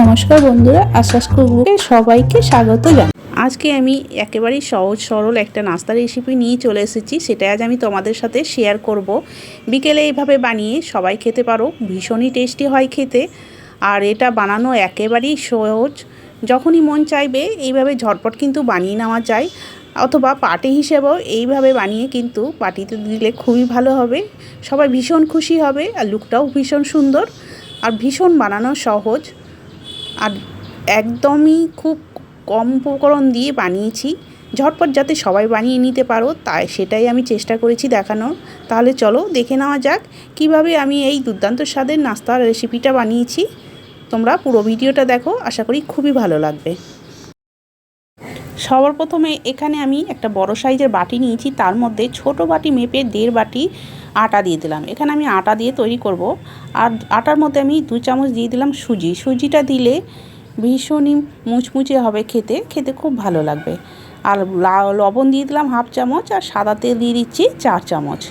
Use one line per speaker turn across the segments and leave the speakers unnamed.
নমস্কার বন্ধুরা আশ্বাস কুকুরকে সবাইকে স্বাগত জানাই আজকে আমি একেবারেই সহজ সরল একটা নাস্তা রেসিপি নিয়ে চলে এসেছি সেটা আজ আমি তোমাদের সাথে শেয়ার করব। বিকেলে এইভাবে বানিয়ে সবাই খেতে পারো, ভীষণই টেস্টি হয় খেতে। আর এটা বানানো একেবারেই সহজ, যখনই মন চাইবে এইভাবে ঝটপট কিন্তু বানিয়ে নেওয়া যায়। অথবা পার্টি হিসেবেও এইভাবে বানিয়ে কিন্তু পার্টিতে দিলে খুবই ভালো হবে। সবাই ভীষণ খুশি হবে আর লুকটাও ভীষণ সুন্দর। আর ভীষণ বানানো সহজ। আর একদমই খুব কম উপকরণ দিয়ে বানিয়েছি। ঝটপট যাতে সবাই বানিয়ে নিতে পারো, তাই সেটাই আমি চেষ্টা করেছি দেখানোর। তাহলে চলো দেখে নেওয়া যাক কীভাবে আমি এই দুর্দান্ত স্বাদের নাস্তার রেসিপিটা বানিয়েছি। তোমরা পুরো ভিডিওটা দেখো, আশা করি খুবই ভালো লাগবে। সবার প্রথমে এখানে আমি একটা বড় সাইজের বাটি নিয়েছি, তার মধ্যে ছোট বাটি মেপে দেড় বাটি আটা দিয়ে দিলাম। এখানে আমি আটা দিয়ে তৈরি করব। আর আটার মধ্যে আমি দু চামচ দিয়ে দিলাম সুজি। সুজিটা দিলে ভীষণই মুচমুচে হবে খেতে খেতে খুব ভালো লাগবে। আর লবণ দিয়ে দিলাম হাফ চামচ আর সাদা তেল দিয়ে দিচ্ছি চার চামচ।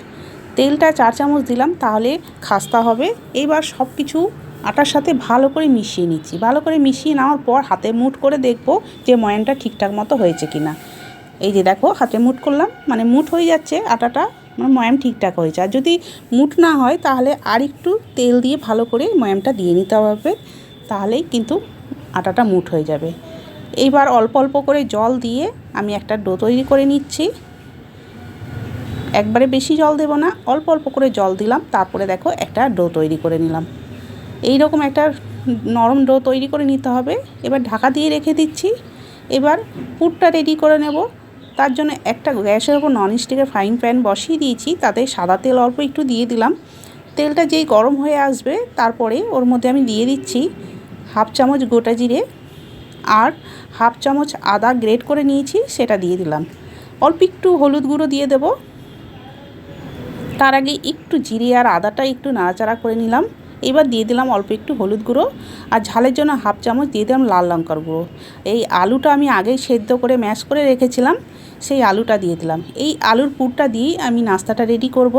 তেলটা চার চামচ দিলাম তাহলে খাস্তা হবে। এইবার সব কিছু আটার সাথে ভালো করে মিশিয়ে নিচ্ছি। ভালো করে মিশিয়ে নেওয়ার পর হাতে মুট করে দেখব যে ময়ানটা ঠিকঠাক মতো হয়েছে কি না এই যে দেখো, হাতে মুট করলাম মানে মুট হয়ে যাচ্ছে আটাটা মানে ময়াম ঠিকঠাক হয়েছে। আর যদি মুট না হয়, তাহলে আর একটু তেল দিয়ে ভালো করে ময়ামটা দিয়ে নিতে হবে, তাহলেই কিন্তু আটাটা মুট হয়ে যাবে। এইবার অল্প অল্প করে জল দিয়ে আমি একটা ডো তৈরি করে নিচ্ছি। একবারে বেশি জল দেব না, অল্প অল্প করে জল দিলাম, তারপরে দেখো একটা ডো তৈরি করে নিলাম। এই রকম একটা নরম ডো তৈরি করে নিতে হবে। এবার ঢাকা দিয়ে রেখে দিচ্ছি। এবার পুরটা রেডি করে নেব। তার জন্য একটা গ্যাসের ওপর ননস্টিকের ফ্রাইং প্যান বসিয়ে দিয়েছি। তাতে সাদা তেল অল্প একটু দিয়ে দিলাম। তেলটা যেই গরম হয়ে আসবে, তারপরে ওর মধ্যে আমি দিয়ে দিচ্ছি হাফ চামচ গোটা জিরে আর হাফ চামচ আদা গ্রেট করে নিয়েছি, সেটা দিয়ে দিলাম। অল্প একটু হলুদ গুঁড়ো দিয়ে দেব। তার আগে একটু জিরে আর আদাটা একটু নাড়াচাড়া করে নিলাম। এবার দিয়ে দিলাম অল্প একটু হলুদ গুঁড়ো আর ঝালের জন্য হাফ চামচ দিয়ে দিলাম লাল লঙ্কার গুঁড়ো। এই আলুটা আমি আগেই সেদ্ধ করে ম্যাশ করে রেখেছিলাম, সেই আলুটা দিয়ে দিলাম। এই আলুর পুরটা দিয়েই আমি নাস্তাটা রেডি করব।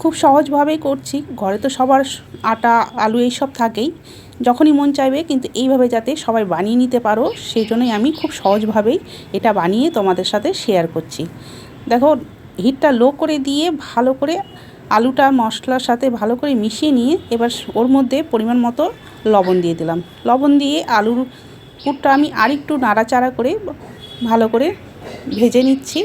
খুব সহজভাবেই করছি, ঘরে তো সবার আটা, আলু এইসব থাকেই। যখনই মন চাইবে, কিন্তু এইভাবে যাতে সবাই বানিয়ে নিতে পারো সেই জন্যই আমি খুব সহজভাবেই এটা বানিয়ে তোমাদের সাথে শেয়ার করছি। দেখো, হিটটা লো করে দিয়ে ভালো করে আলুটা মশলার সাথে ভালো করে মিশিয়ে নিয়ে এবার ওর মধ্যে পরিমাণ মতো লবণ দিয়ে দিলাম। লবণ দিয়ে আলুর পুরটা আমি আরেকটু নাড়াচাড়া করে ভালো করে ভেজে নিচ্ছি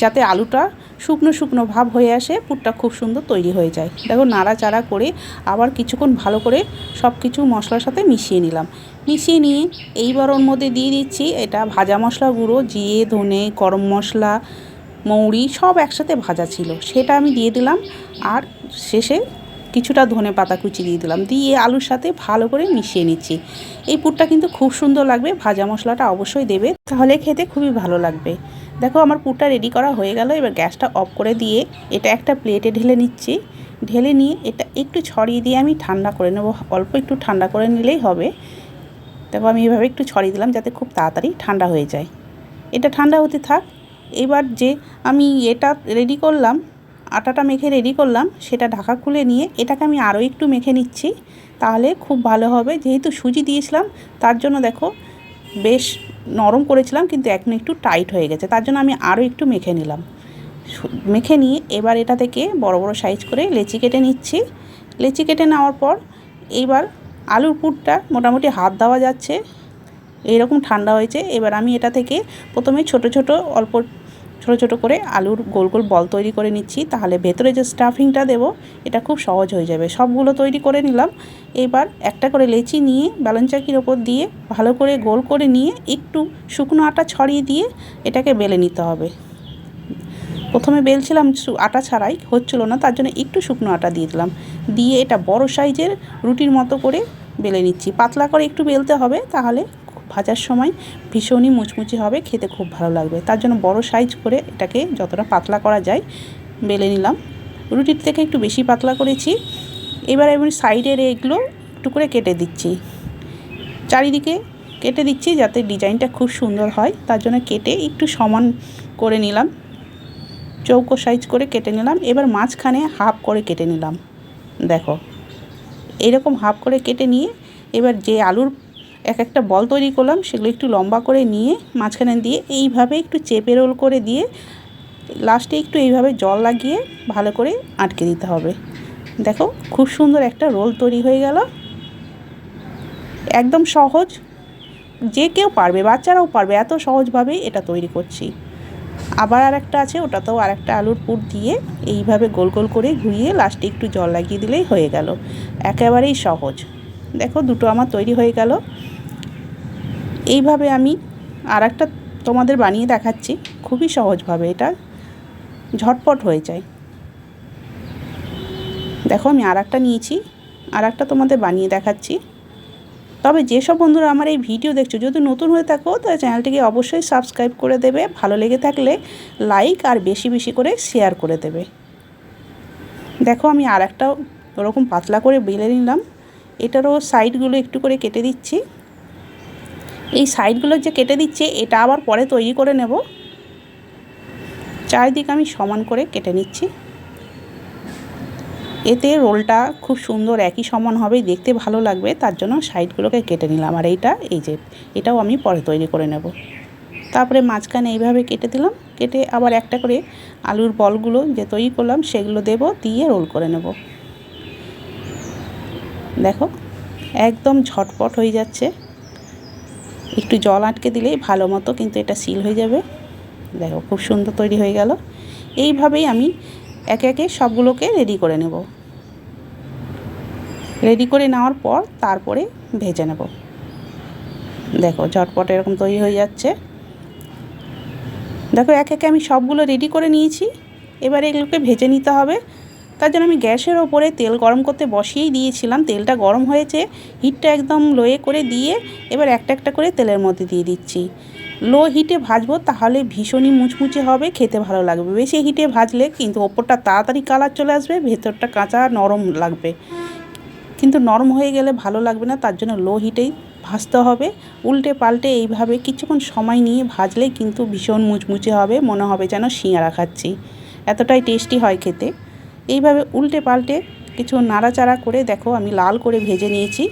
যাতে আলুটা শুকনো শুকনো ভাব হয়ে আসে, পুরটা খুব সুন্দর তৈরি হয়ে যায়। দেখো নাড়াচাড়া করে আবার কিছুক্ষণ ভালো করে সব কিছু মশলার সাথে মিশিয়ে নিলাম। মিশিয়ে নিয়ে এইবার ওর মধ্যে দিয়ে দিচ্ছি এটা ভাজা মশলা গুঁড়ো, জিরে, ধনে, গরম মশলা মৌরি সব একসাথে ভাজা ছিল। সেটা আমি দিয়ে দিলাম আর শেষে কিছুটা ধনে পাতা কুচি দিয়ে দিলাম। দিয়ে আলুর সাথে ভালো করে মিশিয়ে নিচ্ছি। এই পুরটা কিন্তু খুব সুন্দর লাগবে, ভাজা মশলাটা অবশ্যই দেবে, তাহলে খেতে খুবই ভালো লাগবে। দেখো আমার পুরটা রেডি করা হয়ে গেল, এবার গ্যাসটা অফ করে দিয়ে এটা একটা প্লেটে ঢেলে নিচ্ছি। ঢেলে নিয়ে এটা একটু ছড়িয়ে দিয়ে আমি ঠান্ডা করে নেব, অল্প একটু ঠান্ডা করে নিলেই হবে। দেখো আমি এভাবে একটু ছড়িয়ে দিলাম যাতে খুব তাড়াতাড়ি ঠান্ডা হয়ে যায়। এটা ঠান্ডা হতে থাক এবার যে আমি এটা রেডি করলাম, আটাটা মেখে রেডি করলাম, সেটা ঢাকা খুলে নিয়ে এটাকে আমি আরও একটু মেখে নিচ্ছি। তাহলে খুব ভালো হবে। যেহেতু সুজি দিয়েছিলাম, তার জন্য দেখো বেশ নরম করেছিলাম, কিন্তু এখন একটু টাইট হয়ে গেছে। তার জন্য আমি আরও একটু মেখে নিলাম। মেখে নিয়ে এবার এটা থেকে বড় বড় সাইজ করে লেচি কেটে নিচ্ছি। লেচি কেটে নেওয়ার পর এইবার আলুর পুরটা মোটামুটি হাত দেওয়া যাচ্ছে। এইরকম ঠান্ডা হয়েছে। এবার আমি এটা থেকে প্রথমে ছোট ছোট, অল্প ছোট ছোট করে আলুর গোল গোল বল তৈরি করে নিচ্ছি। তাহলে ভেতরে যে স্টাফিংটা দেব, এটা খুব সহজ হয়ে যাবে। সবগুলো তৈরি করে নিলাম। এবার একটা করে লেচি নিয়ে ব্যালন চাকির ওপর দিয়ে ভালো করে গোল করে নিয়ে একটু শুকনো আটা ছড়িয়ে দিয়ে এটাকে বেলে নিতে হবে। প্রথমে বেলছিলাম আটা ছাড়াই, হচ্ছিল না, তার জন্য একটু শুকনো আটা দিয়ে দিলাম। দিয়ে এটা বড় সাইজের রুটির মতো করে বেলে নিচ্ছি। পাতলা করে একটু বেলতে হবে, তাহলে ভাজার সময় ভীষণই মুচমুচি হবে, খেতে খুব ভালো লাগবে। তার জন্য বড় সাইজ করে এটাকে যতটা পাতলা করা যায় বেলে নিলাম। রুটির থেকে একটু বেশি পাতলা করেছি। এবার আমি সাইডের এগুলো একটু করে কেটে দিচ্ছি। চারিদিকে কেটে দিচ্ছি যাতে ডিজাইনটা খুব সুন্দর হয়। তার জন্য কেটে একটু সমান করে নিলাম। চৌকো সাইজ করে কেটে নিলাম। এবার মাঝখানে হাফ করে কেটে নিলাম। দেখো, এরকম হাফ করে কেটে নিয়ে এবার যে আলুর এক একটা বল তৈরি করলাম, সেগুলো একটু লম্বা করে নিয়ে মাঝখানে দিয়ে এইভাবে একটু চেপে রোল করে দিয়ে লাস্টে একটু এইভাবে জল লাগিয়ে ভালো করে আটকে দিতে হবে। দেখো, খুব সুন্দর একটা রোল তৈরি হয়ে গেল। একদম সহজ, যে কেউ পারবে, বাচ্চারাও পারবে, এত সহজভাবেই এটা তৈরি করছি। আবার আর একটা আছে, ওটাতেও আর একটা আলুর পুর দিয়ে এইভাবে গোল গোল করে ঘুরিয়ে লাস্টে একটু জল লাগিয়ে দিলেই হয়ে গেল। একেবারেই সহজ। দেখো, দুটো আমার তৈরি হয়ে গেল। এইভাবে আমি আর একটা তোমাদের বানিয়ে দেখাচ্ছি। খুবই সহজভাবে এটা ঝটপট হয়ে যায়। দেখো, আমি আর একটা নিয়েছি আর একটা তোমাদের বানিয়ে দেখাচ্ছি। তবে যেসব বন্ধুরা আমার এই ভিডিও দেখছ, যদি নতুন হয়ে থাকো তাহলে চ্যানেলটিকে অবশ্যই সাবস্ক্রাইব করে দেবে। ভালো লেগে থাকলে লাইক আর বেশি বেশি করে শেয়ার করে দেবে। দেখো, আমি আর একটা ওরকম পাতলা করে বেলে নিলাম। এটারও সাইডগুলো একটু করে কেটে দিচ্ছি। এই সাইডগুলো যে কেটে দিচ্ছে, এটা আবার পরে তৈরি করে নেব। চারিদিকে আমি সমান করে কেটে নিচ্ছি। এতে রোলটা খুব সুন্দর একই সমান হবে, দেখতে ভালো লাগবে, তার জন্য সাইডগুলোকে কেটে নিলাম। আর এইটা, এই যে, এটাও আমি পরে তৈরি করে নেব। তারপরে মাঝখানে এইভাবে কেটে দিলাম, কেটে আবার একটা করে আলুর বলগুলো যে তৈরি করলাম, সেগুলো দেব, দিয়ে রোল করে নেব। দেখো, একদম ঝটপট হয়ে যাচ্ছে। একটু জল আটকে দিলেই ভালো মতো কিন্তু এটা সিল হয়ে যাবে। দেখো, খুব সুন্দর তৈরি হয়ে গেল। এইভাবেই আমি একে একে সবগুলোকে রেডি করে নেব। রেডি করে নেওয়ার পর তারপরে ভেজে নেব। দেখো, ঝটপট এরকম তৈরি হয়ে যাচ্ছে। দেখো, এক একে আমি সবগুলো রেডি করে নিয়েছি। এবার এগুলোকে ভেজে নিতে হবে। তার জন্য আমি গ্যাসের ওপরে তেল গরম করতে বসিয়েই দিয়েছিলাম। তেলটা গরম হয়েছে, হিটটা একদম লোয়ে করে দিয়ে এবার একটা একটা করে তেলের মধ্যে দিয়ে দিচ্ছি। লো হিটে ভাজবো তাহলে ভীষণই মুচমুচে হবে, খেতে ভালো লাগবে। বেশি হিটে ভাজলে কিন্তু ওপরটা তাড়াতাড়ি কালার চলে আসবে, ভেতরটা কাঁচা নরম লাগবে। কিন্তু নরম হয়ে গেলে ভালো লাগবে না, তার জন্য লো হিটেই ভাজতে হবে। উল্টে পাল্টে এইভাবে কিছুক্ষণ সময় নিয়ে ভাজলে কিন্তু ভীষণ মুচমুচে হবে, মনে হবে যেন শিঙারা খাচ্ছি। এতটাই টেস্টি হয় খেতে। এইভাবে উল্টে পাল্টে কিছু নাড়াচাড়া করে দেখো আমি লাল করে ভেজে নিয়েছি।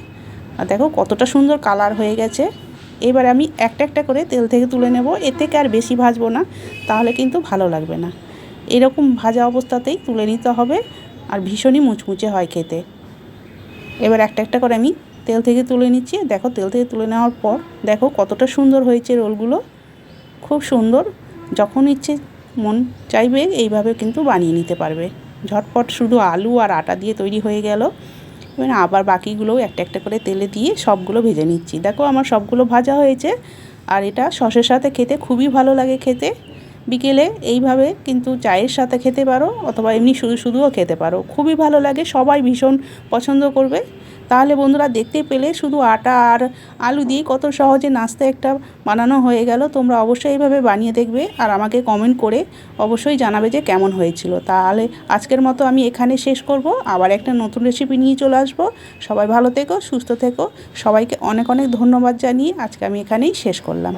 আর দেখো কতটা সুন্দর কালার হয়ে গেছে। এবার আমি একটা একটা করে তেল থেকে তুলে নেব। এর থেকে আর বেশি ভাজবো না, তাহলে কিন্তু ভালো লাগবে না। এরকম ভাজা অবস্থাতেই তুলে নিতে হবে আর ভীষণই মুচমুচে হয় খেতে। এবার একটা একটা করে আমি তেল থেকে তুলে নিচ্ছি। দেখো তেল থেকে তুলে নেওয়ার পর দেখো কতটা সুন্দর হয়েছে রোলগুলো। খুব সুন্দর, যখন ইচ্ছে মন চাইবে এইভাবে কিন্তু বানিয়ে নিতে পারবে। ঝটপট শুধু আলু আর আটা দিয়ে তৈরি হয়ে গেল। এবার আবার বাকিগুলোও একটা একটা করে তেলে দিয়ে সবগুলো ভেজে নিচ্ছি। দেখো আমার সবগুলো ভাজা হয়েছে আর এটা সসের সাথে খেতে খুবই ভালো লাগে খেতে। বিকেলে এইভাবে কিন্তু চায়ের সাথে খেতে পারো অথবা এমনি শুধু শুধুও খেতে পারো। খুবই ভালো লাগে, সবাই ভীষণ পছন্দ করবে। তাহলে বন্ধুরা দেখতে পেলে শুধু আটা আর আলু দিয়ে কত সহজে নাস্তা একটা বানানো হয়ে গেল। তোমরা অবশ্যই এইভাবে বানিয়ে দেখবে আর আমাকে কমেন্ট করে অবশ্যই জানাবে যে কেমন হয়েছিল। তাহলে আজকের মতো আমি এখানে শেষ করব। আবার একটা নতুন রেসিপি নিয়ে চলে আসব। সবাই ভালো থেকো, সুস্থ থেকো। সবাইকে অনেক অনেক ধন্যবাদ জানিয়ে আজকে আমি এখানেই শেষ করলাম।